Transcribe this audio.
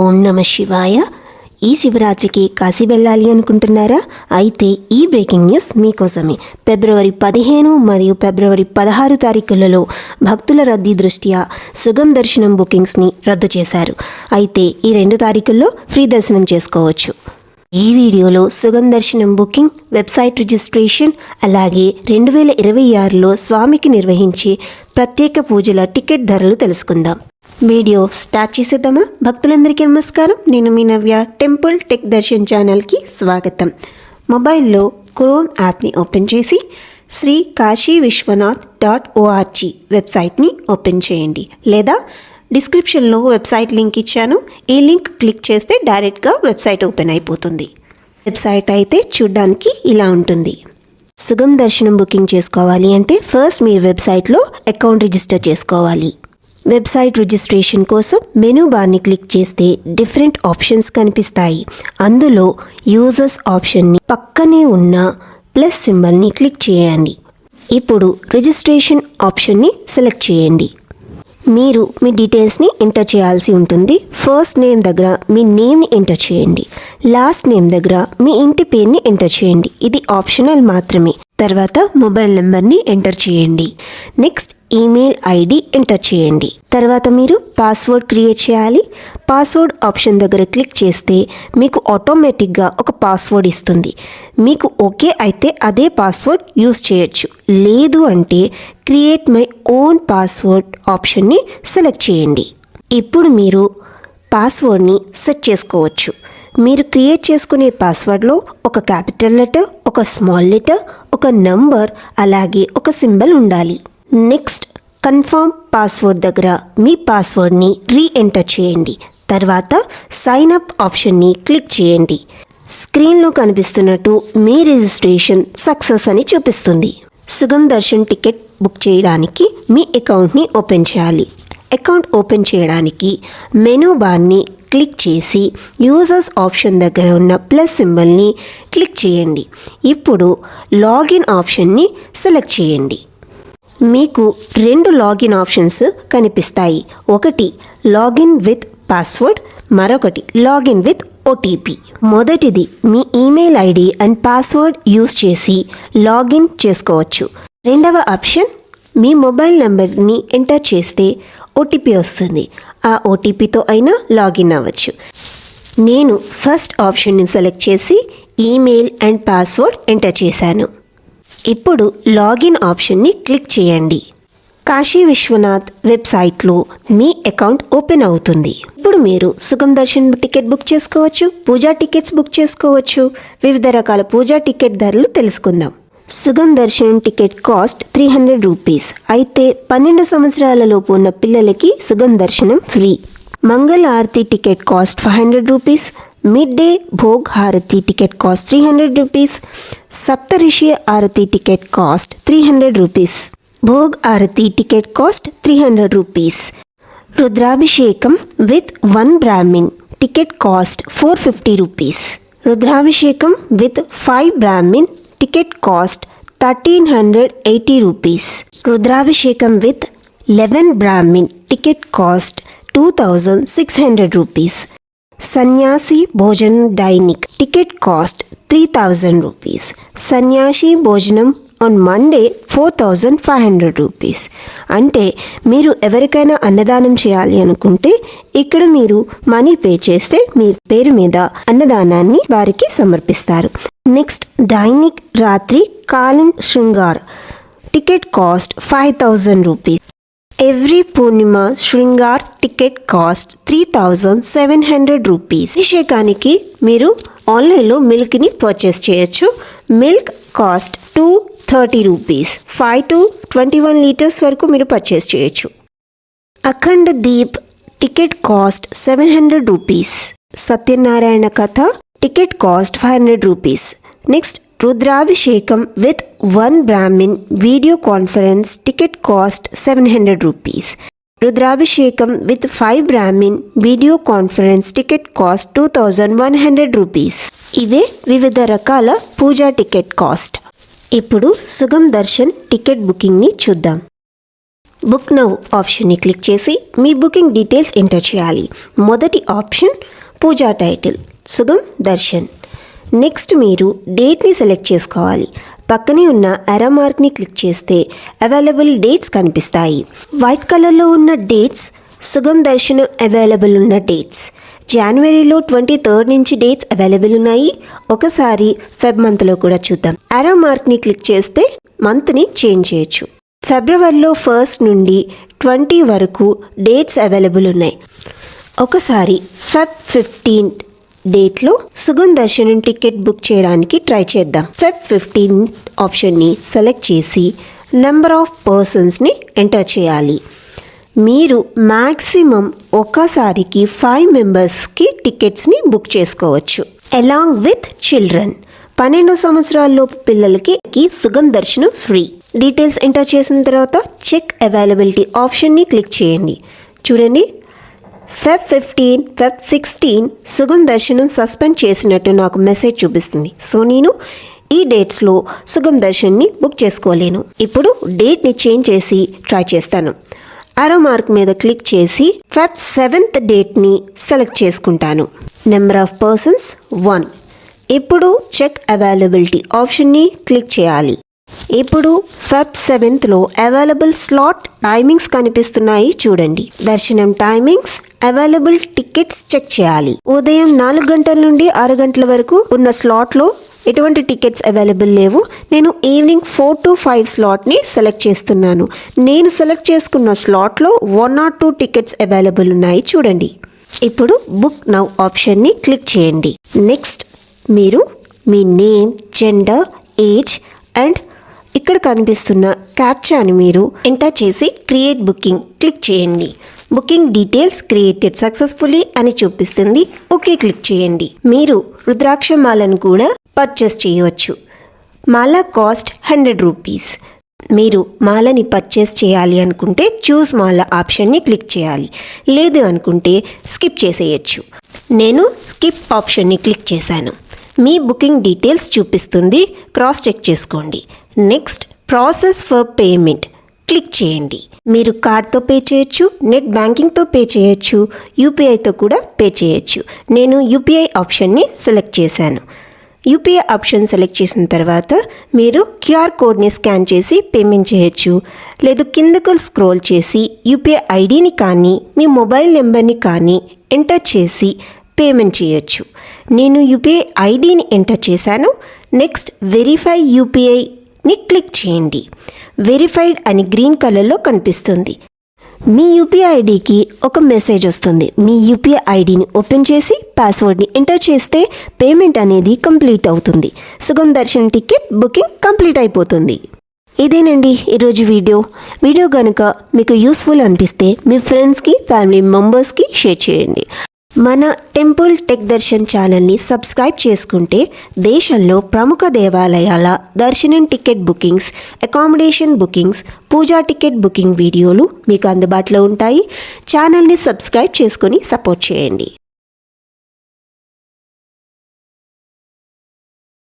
ఓం నమ శివాయ. ఈ శివరాత్రికి కాశీ వెళ్ళాలి అనుకుంటున్నారా? అయితే ఈ బ్రేకింగ్ న్యూస్ మీకోసమే. ఫిబ్రవరి పదిహేను మరియు ఫిబ్రవరి పదహారు తారీఖులలో భక్తుల రద్దీ దృష్ట్యా సుగం దర్శనం బుకింగ్స్ని రద్దు చేశారు. అయితే ఈ రెండు తారీఖుల్లో ఫ్రీ దర్శనం చేసుకోవచ్చు. ఈ వీడియోలో సుగం దర్శనం బుకింగ్ వెబ్సైట్ రిజిస్ట్రేషన్ అలాగే రెండు వేల ఇరవై ఆరులో స్వామికి నిర్వహించే ప్రత్యేక పూజల టికెట్ ధరలు తెలుసుకుందాం. వీడియో స్టార్ట్ చేసేద్దామా? భక్తులందరికీ నమస్కారం. నేను మీ నవ్య టెంపుల్ టెక్ దర్శన్ ఛానల్కి స్వాగతం. మొబైల్లో క్రోమ్ యాప్ని ఓపెన్ చేసి Shri Kashi Vishwanath dot O R G వెబ్సైట్ని ఓపెన్ చేయండి. లేదా డిస్క్రిప్షన్లో వెబ్సైట్ లింక్ ఇచ్చాను. ఈ లింక్ క్లిక్ చేస్తే డైరెక్ట్గా వెబ్సైట్ ఓపెన్ అయిపోతుంది. వెబ్సైట్ అయితే చూడ్డానికి ఇలా ఉంటుంది. సుగం దర్శనం బుకింగ్ చేసుకోవాలి అంటే ఫస్ట్ మీరు వెబ్సైట్లో అకౌంట్ రిజిస్టర్ చేసుకోవాలి. వెబ్సైట్ రిజిస్ట్రేషన్ కోసం మెనూ బార్ని క్లిక్ చేస్తే డిఫరెంట్ ఆప్షన్స్ కనిపిస్తాయి. అందులో యూజర్స్ ఆప్షన్ని పక్కనే ఉన్న ప్లస్ సింబల్ని క్లిక్ చేయండి. ఇప్పుడు రిజిస్ట్రేషన్ ఆప్షన్ని సెలెక్ట్ చేయండి. మీరు మీ డీటెయిల్స్ని ఎంటర్ చేయాల్సి ఉంటుంది. ఫస్ట్ నేమ్ దగ్గర మీ నేమ్ని ఎంటర్ చేయండి. లాస్ట్ నేమ్ దగ్గర మీ ఇంటి పేరుని ఎంటర్ చేయండి. ఇది ఆప్షనల్ మాత్రమే. తర్వాత మొబైల్ నెంబర్ని ఎంటర్ చేయండి. నెక్స్ట్ ఈమెయిల్ ఐడి ఎంటర్ చేయండి. తర్వాత మీరు పాస్వర్డ్ క్రియేట్ చేయాలి. పాస్వర్డ్ ఆప్షన్ దగ్గర క్లిక్ చేస్తే మీకు ఆటోమేటిక్గా ఒక పాస్వర్డ్ ఇస్తుంది. మీకు ఓకే అయితే అదే పాస్వర్డ్ యూస్ చేయొచ్చు. లేదు అంటే క్రియేట్ మై ఓన్ పాస్వర్డ్ ఆప్షన్ని సెలెక్ట్ చేయండి. ఇప్పుడు మీరు పాస్వర్డ్ని సెట్ చేసుకోవచ్చు. మీరు క్రియేట్ చేసుకునే పాస్వర్డ్లో ఒక క్యాపిటల్ లెటర్ ఒక స్మాల్ లెటర్ ఒక నంబర్ అలాగే ఒక సింబల్ ఉండాలి. నెక్స్ట్ కన్ఫర్మ్ పాస్వర్డ్ దగ్గర మీ పాస్వర్డ్ని రీ ఎంటర్ చేయండి. తర్వాత సైన్ అప్ ఆప్షన్ని క్లిక్ చేయండి. స్క్రీన్లో కనిపిస్తున్నట్టు మీ రిజిస్ట్రేషన్ సక్సెస్ అని చూపిస్తుంది. సుగం దర్శన్ టికెట్ బుక్ చేయడానికి మీ అకౌంట్ని ఓపెన్ చేయాలి. అకౌంట్ ఓపెన్ చేయడానికి మెనూ బార్ని క్లిక్ చేసి యూజర్స్ ఆప్షన్ దగ్గర ఉన్న ప్లస్ సింబల్ని క్లిక్ చేయండి. ఇప్పుడు లాగిన్ ఆప్షన్ని సెలెక్ట్ చేయండి. మీకు రెండు లాగిన్ ఆప్షన్స్ కనిపిస్తాయి. ఒకటి లాగిన్ విత్ పాస్వర్డ్ మరొకటి లాగిన్ విత్ ఓటీపీ మొదటిది మీ email ID and password use చేసి లాగిన్ చేసుకోవచ్చు. రెండవ ఆప్షన్ మీ మొబైల్ నెంబర్ని ఎంటర్ చేస్తే ఓటీపీ వస్తుంది. ఆ ఓటీపీతో అయినా లాగిన్ అవ్వచ్చు. నేను ఫస్ట్ ఆప్షన్ని సెలెక్ట్ చేసి ఈమెయిల్ అండ్ పాస్వర్డ్ ఎంటర్ చేశాను. ఇప్పుడు లాగిన్ ఆప్షన్ని క్లిక్ చేయండి. కాశీ విశ్వనాథ్ వెబ్సైట్లో మీ అకౌంట్ ఓపెన్ అవుతుంది. ఇప్పుడు మీరు సుగం దర్శన్ టికెట్ బుక్ చేసుకోవచ్చు పూజా టికెట్స్ బుక్ చేసుకోవచ్చు. వివిధ రకాల పూజా టికెట్ ధరలు తెలుసుకుందాం. సుగం దర్శనం ticket cost three hundred rupees. అయితే పన్నెండు సంవత్సరాల లోపు ఉన్న పిల్లలకి సుగం దర్శనం free. Mangala Aarti ticket cost five hundred rupees. Mid day Bhog Aarti ticket cost three hundred rupees Saptarishi Aarti ticket cost three hundred rupees Bhog Aarti ticket cost three hundred rupees Rudrabhishekam with one Brahmin ticket cost four fifty rupees Rudrabhishekam with five Brahmin ticket cost thirteen hundred eighty rupees Rudrabhishekam with eleven Brahmin ticket cost two thousand six hundred rupees Sanyasi Bhojan Dainik. Ticket cost three thousand rupees. సన్యాసి భోజనం on Monday four thousand five hundred rupees. అంటే మీరు ఎవరికైనా అన్నదానం చేయాలి అనుకుంటే ఇక్కడ మీరు మనీ పే చేస్తే మీ పేరు మీద అన్నదానాన్ని వారికి సమర్పిస్తారు. నెక్స్ట్ డైనిక్ రాత్రి calling Shringar. Ticket cost five thousand rupees. Every Purnima Shringar ticket cost three thousand seven hundred rupees. అభిషేకానికి మీరు ఆన్లైన్లో మిల్క్ని పర్చేస్ చేయొచ్చు. Milk cost two thirty rupees. Five to twenty one litres వరకు మీరు పర్చేస్ చేయొచ్చు. Akhand Deep ticket cost seven hundred rupees. Satyanarayana Katha ticket cost five hundred rupees. Next Rudrabhishekam with one Brahmin video conference ticket cost seven hundred rupees Rudrabhishekam with five Brahmin video conference ticket cost two thousand one hundred rupees ఇవే వివిధ రకాల పూజా ticket cost ఇప్పుడు సుగం Darshan ticket బుకింగ్ని చూద్దాం. Book now ఆప్షన్ని click చేసి మీ booking details enter చేయాలి. మొదటి option puja title Sugam Darshan. Next మీరు డేట్ని సెలెక్ట్ చేసుకోవాలి. పక్కనే ఉన్న ఎరా మార్క్ని క్లిక్ చేస్తే అవైలబుల్ డేట్స్ కనిపిస్తాయి. వైట్ కలర్లో ఉన్న డేట్స్ సుగం దర్శన్ అవైలబుల్ ఉన్న డేట్స్ జనవరిలో ట్వంటీ థర్డ్ నుంచి డేట్స్ అవైలబుల్ ఉన్నాయి. ఒకసారి ఫెబ్ మంత్లో కూడా చూద్దాం. అరో మార్క్ని క్లిక్ చేస్తే మంత్ని చేంజ్ చేయొచ్చు. ఫిబ్రవరిలో ఫస్ట్ నుండి ట్వంటీ వరకు డేట్స్ అవైలబుల్ ఉన్నాయి. ఒకసారి ఫెబ్ ఫిఫ్టీన్ డేట్లో సుగం దర్శనం టికెట్ బుక్ చేయడానికి ట్రై చేద్దాం. ఫెబ్ ఫిఫ్టీన్ ఆప్షన్ని సెలెక్ట్ చేసి నెంబర్ ఆఫ్ పర్సన్స్ని ఎంటర్ చేయాలి. మీరు మ్యాక్సిమం ఒక్కసారికి ఫైవ్ మెంబర్స్కి టికెట్స్ని బుక్ చేసుకోవచ్చు. అలాంగ్ విత్ చిల్డ్రన్ పన్నెండు సంవత్సరాల్లోపు పిల్లలకి సుగం దర్శనం ఫ్రీ. డీటెయిల్స్ ఎంటర్ చేసిన తర్వాత చెక్ అవైలబిలిటీ ఆప్షన్ని క్లిక్ చేయండి. చూడండి Feb fifteen Feb sixteen Sugam దర్శనం సస్పెండ్ చేసినట్టు నాకు మెసేజ్ చూపిస్తుంది. సో నేను ఈ డేట్స్లో సుగం దర్శన్ని బుక్ చేసుకోలేను. ఇప్పుడు డేట్ని చేంజ్ చేసి ట్రై చేస్తాను. అరో మార్క్ మీద క్లిక్ చేసి ఫెబ్ సెవెంత్ డేట్ని సెలెక్ట్ చేసుకుంటాను. నెంబర్ ఆఫ్ పర్సన్స్ వన్ ఇప్పుడు చెక్ అవైలబిలిటీ ఆప్షన్ని క్లిక్ చేయాలి. ఇప్పుడు ఫెబ్ సెవెంత్లో అవైలబుల్ స్లాట్ టైమింగ్స్ కనిపిస్తున్నాయి చూడండి. దర్శనం టైమింగ్స్ అవైలబుల్ టికెట్స్ చెక్ చేయాలి. ఉదయం నాలుగు గంటల నుండి ఆరు గంటల వరకు ఉన్న స్లాట్లో ఎటువంటి టికెట్స్ అవైలబుల్ లేవు. నేను ఈవినింగ్ ఫోర్ టు ఫైవ్ స్లాట్ని సెలెక్ట్ చేస్తున్నాను. నేను సెలెక్ట్ చేసుకున్న స్లాట్లో one or two tickets available ఉన్నాయి చూడండి. ఇప్పుడు బుక్ నౌ ఆప్షన్ని క్లిక్ చేయండి. నెక్స్ట్ మీరు మీ నేమ్ జెండర్ ఏజ్ అండ్ ఇక్కడ కనిపిస్తున్న క్యాప్చాని మీరు ఎంటర్ చేసి క్రియేట్ బుకింగ్ క్లిక్ చేయండి. బుకింగ్ డీటెయిల్స్ క్రియేటెడ్ సక్సెస్ఫుల్లీ అని చూపిస్తుంది. ఓకే క్లిక్ చేయండి. మీరు రుద్రాక్ష మాలను కూడా పర్చేస్ చేయవచ్చు. మాల కాస్ట్ హండ్రెడ్ రూపీస్. మీరు మాలని పర్చేస్ చేయాలి అనుకుంటే చూస్ మాల ఆప్షన్ని క్లిక్ చేయాలి. లేదు అనుకుంటే స్కిప్ చేసేయచ్చు. నేను స్కిప్ ఆప్షన్ని క్లిక్ చేశాను. మీ బుకింగ్ డీటెయిల్స్ చూపిస్తుంది. క్రాస్ చెక్ చేసుకోండి. Next process for payment click చేయండి. మీరు కార్డ్తో పే చేయొచ్చు నెట్ బ్యాంకింగ్తో పే చేయొచ్చు యూపీఐతో కూడా పే చేయొచ్చు. నేను యూపీఐ ఆప్షన్ని సెలెక్ట్ చేశాను. యూపీఐ ఆప్షన్ సెలెక్ట్ చేసిన తర్వాత మీరు క్యూఆర్ కోడ్ని స్కాన్ చేసి పేమెంట్ చేయొచ్చు. లేదు కిందకు స్క్రోల్ చేసి యూపీఐ ఐడిని కానీ మీ మొబైల్ నెంబర్ని కానీ ఎంటర్ చేసి పేమెంట్ చేయొచ్చు. నేను యూపీఐ ఐడిని ఎంటర్ చేశాను. నెక్స్ట్ వెరిఫై యూపీఐని క్లిక్ చేయండి. వెరిఫైడ్ అని గ్రీన్ కలర్లో కనిపిస్తుంది. మీ యూపీఐ ఐడికి ఒక మెసేజ్ వస్తుంది. మీ యూపీఐ ఐడిని ఓపెన్ చేసి పాస్వర్డ్ని ఎంటర్ చేస్తే పేమెంట్ అనేది కంప్లీట్ అవుతుంది. Sugam Darshan ticket booking complete అయిపోతుంది. ఇదేనండి ఈరోజు వీడియో. వీడియో కనుక మీకు యూస్ఫుల్ అనిపిస్తే మీ ఫ్రెండ్స్కి ఫ్యామిలీ మెంబర్స్కి షేర్ చేయండి. మన టెంపుల్ టెక్ దర్శన్ ఛానల్ని సబ్స్క్రైబ్ చేసుకుంటే దేశంలో ప్రముఖ దేవాలయాల దర్శనం ticket bookings accommodation bookings puja ticket booking వీడియోలు మీకు అందుబాటులో ఉంటాయి. ఛానల్ని సబ్స్క్రైబ్ చేసుకొని సపోర్ట్ చేయండి.